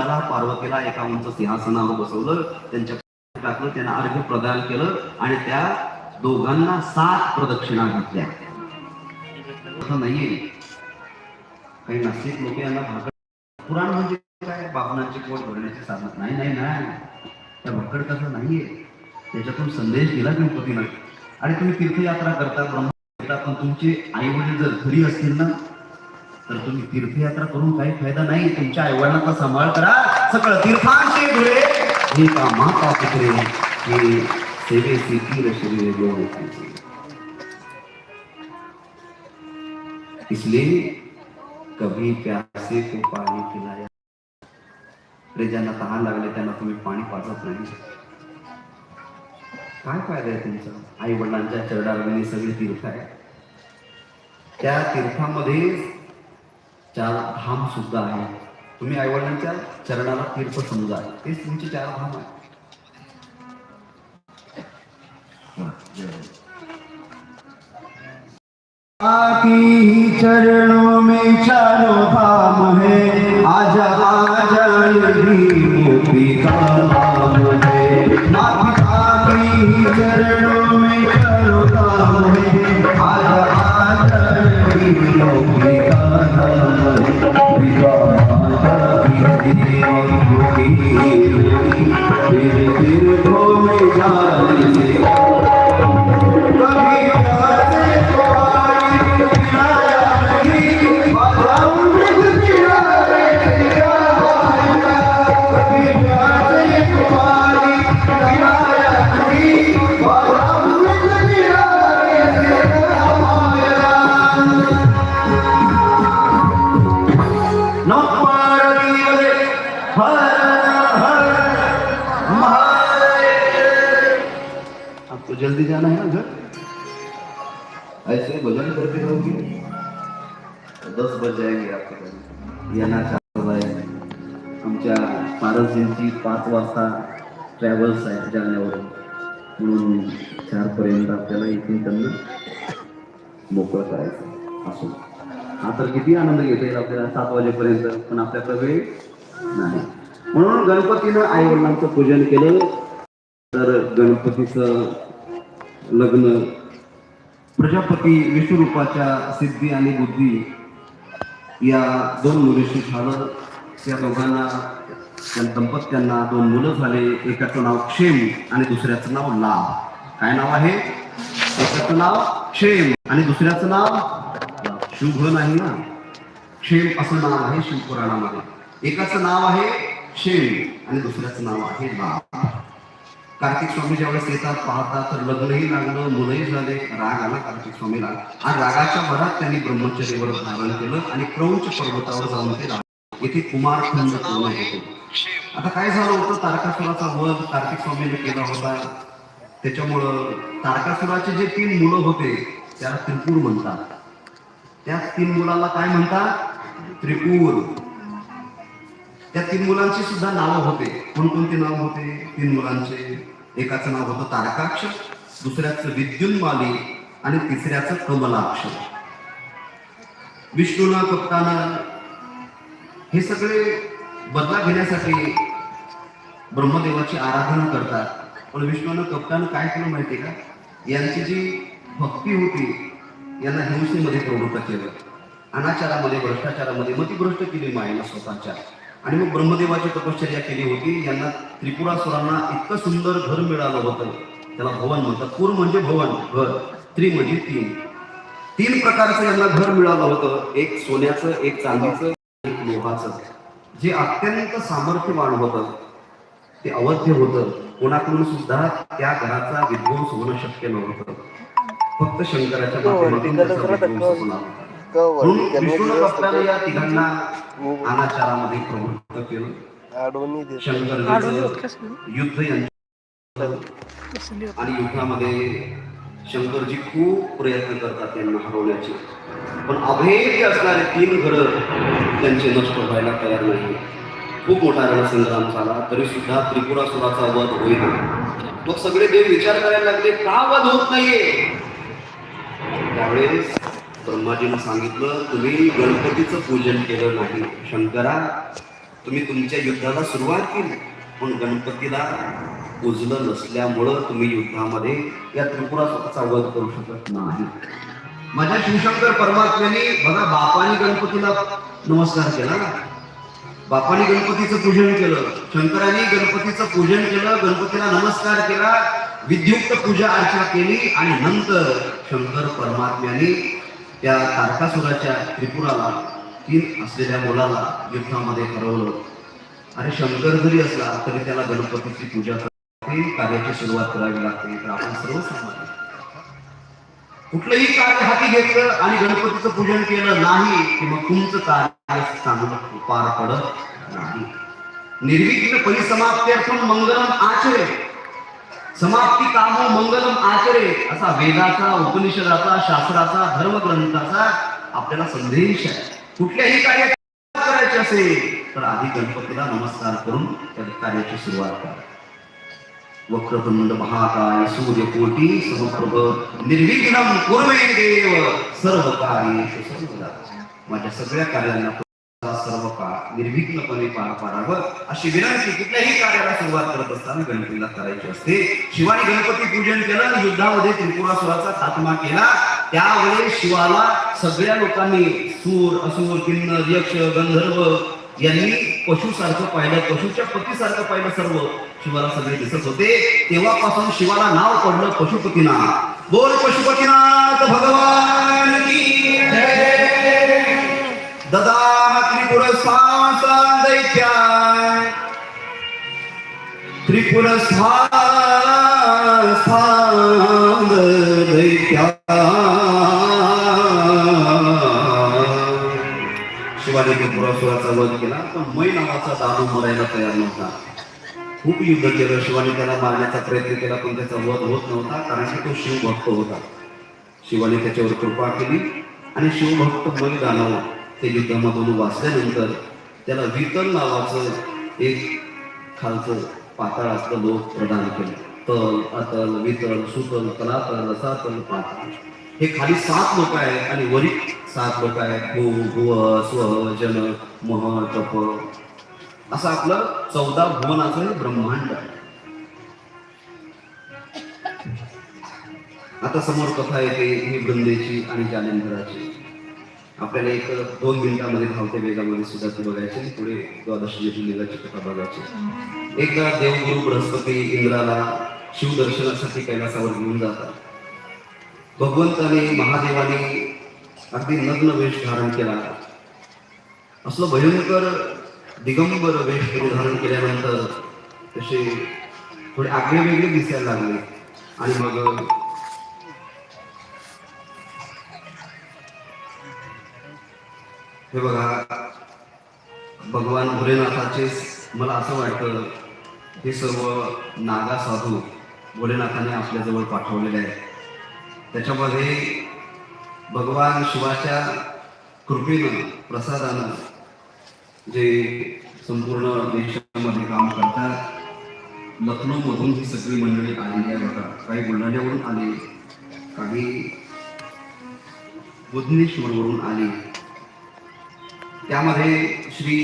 पार्वतीला एका उंच सिंहासनावर बसवलं त्यांच्या टाकलं त्यांना अर्घ्य प्रदान केलं आणि त्या दोघांना सात प्रदक्षिणा घातल्या. असं नाहीये. काही नास्तिक लोक यांना भाकड पुराण म्हणजे काय? बाबनांची पोट भरण्याची साधन. नाही नाही नाही. त्या भकड कसं नाहीये. त्याच्यातून संदेश दिला गणपतीनं. आणि तुम्ही तीर्थयात्रा करता ब्रह्म करता पण तुमचे आई वडील जर घरी असतील ना तर तुम्ही तीर्थयात्रा करून काही फायदा नाही. तुमच्या आईवडिलांचा सांभाळ करा. सगळं तीर्थांचे धुळे. हे का माता पुत्रे हे सेवेची तीर शरीर इसलिए कभी प्यासे को पाणी पिलाया. रे ज्यांना तहान लागले त्यांना तुम्ही पाणी पाजत नाही. काय फायदा आहे तुमचा? आई वडिलांच्या चरडाला सगळी तीर्थ आहे. त्या तीर्थामध्ये चार धाम सुद्धा आहे. तुम्ही आई वडिलांच्या चरणाला तीर्थ समजा तेच तुमचे चार धाम आहे. चरणों में चारों धाम है. आजा आजा मोती जल्दी जाना है ना घर? ऐसे भजन करते रहोगे? तो दस बज जाएंगे आपके घर। यांना चार वाजता आमच्या पारसजींची पाच वाजता ट्रॅव्हल्स आहेत जाण्यावर म्हणून चारपर्यंत आपल्याला इथून त्यांना मोकळं करायचं असो हा। तर किती आनंद घेता येईल आपल्याला सात वाजेपर्यंत पण आपल्याकडे वेळ नाही। म्हणून गणपतीनं आई वडिलांचं पूजन केलं तर गणपतीचं लग्न प्रजापती विश्वरूपाच्या सिद्धी आणि बुद्धी या दोन मुलीशी झालं. त्या दोघांना त्या दंपत्यांना दोन मुलं झाले. एकाचं नाव क्षेम आणि दुसऱ्याचं नाव लाभ. काय नाव आहे? एकाचं नाव क्षेम आणि दुसऱ्याचं नाव शुभ नाही ना? क्षेम असं नाव आहे शिवपुराणामध्ये. एकाचं नाव आहे क्षेम आणि दुसऱ्याचं नाव आहे लाभ. कार्तिक स्वामी ज्यावेळेस येतात पाहतात तर लग्नही लागलं मुलंही झाले राग आला कार्तिक स्वामीला. हा रागाच्या भरात त्यांनी ब्रह्मचर्यवर धारण केलं आणि क्रौंच पर्वतावर जाऊन ते राहिले कुमार पूर्ण आता काय झालं होतं? तारकासुराचा वध कार्तिक स्वामीने केला होता. त्याच्यामुळं तारकासुराचे जे तीन मुलं होते त्याला त्रिपूर म्हणतात. त्या तीन मुलाला काय म्हणतात? त्रिपूर त्या तीन मुलांची सुद्धा नावं होते. कोणकोणती नाव होते? तीन मुलांचे. एकाचं नाव होतं तारकाक्ष दुसऱ्याचं विद्युन्माली आणि तिसऱ्याचं कमलाक्ष. विष्णूनं कप्ताना हे सगळे बदला घेण्यासाठी ब्रह्मदेवाची आराधना करतात. पण विष्णूनं कप्तानं काय केलं माहिती का? यांची जी भक्ती होती यांना हिंसेमध्ये प्रवृत्त केलं. अनाचारामध्ये भ्रष्टाचारामध्ये मतिभ्रष्ट केली मायेनं स्वतःच्या. आणि मग ब्रह्मदेवाची तपश्चर्या केली होती. यांना त्रिपुरासुरांना इतकं सुंदर घर मिळालं होतं. त्याला भवन म्हणतात. पूर म्हणजे भवन घर. त्रि म्हणजे तीन. तीन प्रकारचं यांना घर मिळालं होतं. एक सोन्याचं एक चांदीचं एक लोहाचं. जे अत्यंत सामर्थ्यवान होतं. ते अवध्य होतं. कोणाकडून सुद्धा त्या घराचा विध्वंस होणं शक्य नव्हतं. फक्त शंकराच्या माध्यमातून अनाचारामध्ये प्रवृत्त केलं. आणि युद्धामध्ये शंकरजी खूप प्रयत्न करतात त्यांना हरवण्याचे. पण अभेद्य असणारे तीन घरं त्यांचे नष्ट व्हायला तयार नाही. खूप मोठा रणसंग्राम झाला तरी सुद्धा त्रिपुरासुराचा वध होईना. मग सगळे देव विचार करायला लागले का वध होत नाहीये? त्यावेळेस ब्रह्माजीनं सांगितलं तुम्ही गणपतीचं पूजन केलं नाही शंकरा तुम्ही तुमच्या युद्धाला सुरुवात केली. पण गणपतीला पूजलं नसल्यामुळं तुम्ही युद्धामध्ये या त्रिपुराचा वध करू शकत नाही. माझ्या शिवशंकर परमात्म्याने बघा बापाने गणपतीला नमस्कार केला ना. बापाने गणपतीचं पूजन केलं शंकराने गणपतीचं पूजन केलं गणपतीला नमस्कार केला विद्युक्त पूजा अर्चा केली आणि नंतर शंकर परमात्म्याने त्या तारकासुराच्या त्रिपुराला तीन असलेल्या मुलाला युद्धामध्ये हरवलं. आणि शंकर जरी असला तरी त्याला गणपतीची पूजा करावी कार्याची सुरुवात करावी लागते. तर आपण सर्वसामान्य कुठलंही कार्य हाती घेतलं आणि गणपतीचं पूजन केलं नाही की मग तुमचं कार्य चांगलं पार पडत नाही. निर्विघ्न परिसमाप्त्यर्थम मंगलम आचरे समाप्ती कामो मंगलम आचरे असा वेदाचा उपनिषदाचा शास्त्राचा धर्मग्रंथाचा आपल्याला संदेश आहे. कुठल्याही कार्य करायचे असेल तर आधी गणपतीला नमस्कार करून त्या कार्याची सुरुवात करा. वक्रतुंड महाकाय सूर्यकोटी समप्रभ निर्विघ्नम कुर्मे देव सर्व कार्य माझ्या सगळ्या कार्यांना सर्व काळ निर्विघ्नपणे पार पाडावं अशी विनंती कुठल्याही कार्याला सुरुवात करत असताना गणपतीला करायची असते. शिवाने गणपती पूजन केलं आणि युद्धामध्ये त्रिपुरासुराचा खात्मा केला. त्यावेळेस शिवाला सगळ्या लोकांनी सूर असूर किन्नर यक्ष गंधर्व यांनी पशुसारखं पाहिलं पशुच्या पतीसारखं पाहिलं सर्व. शिवाला सगळे दिसत होते. तेव्हापासून शिवाला नाव पडलं पशुपतीनाथ. बोल पशुपतीनाथ भगवान! दैत्या त्रिपुर दैत्या शिवाने त्रिपुरासुराचा वध केला पण मै नावाचा दानव मरायला तयार नव्हता. खूप युद्ध केलं शिवाने त्याला मारण्याचा प्रयत्न केला पण त्याचा वध होत नव्हता कारण की तो शिवभक्त होता. शिवाने त्याच्यावर कृपा केली आणि शिवभक्त मै दानव ते युद्धामधून वाचल्यानंतर त्याला वितल नावाचं एक खालचं पाताळ असतं लोक प्रदान केलं. तल अतल वितल सुतल तलातल रसातल पातळ. हे खाली सात लोक आहेत आणि वरी सात लोक आहेत. भू भुव स्व जन मह तप. असं आपलं चौदा भुवनाचं हे ब्रह्मांड आहे. आता समोर कथा येते ही वृंदेची आणि जानेंद्राची आपल्याला एक दोन मिनिटांमध्ये धावत्या वेगामध्ये सुद्धा ती बघायची आणि पुढे द्वादश जिल्ह्याला कथा बघायची. एकदा देवगुरु बृहस्पती इंद्राला शिवदर्शनासाठी कैलासावर घेऊन जातात. भगवंताने महादेवाने अगदी नग्न वेश धारण केला. असलं भयंकर दिगंबर वेश धारण केल्यानंतर तसे थोडे आगळे वेगळे दिसायला लागले. आणि मग हे बघा भगवान भोलेनाथाचे मला असं वाटतं हे सर्व नागा साधू भोलेनाथाने आपल्याजवळ पाठवलेले आहेत. त्याच्यामध्ये भगवान शिवाच्या कृपेनं प्रसादानं जे संपूर्ण देशामध्ये काम करतात लखनौमधून ही सगळी मंडळी आलेली आहे बघा. काही बुलढाण्यावरून आले काही बुधनेश्वरवरून आली. त्यामध्ये श्री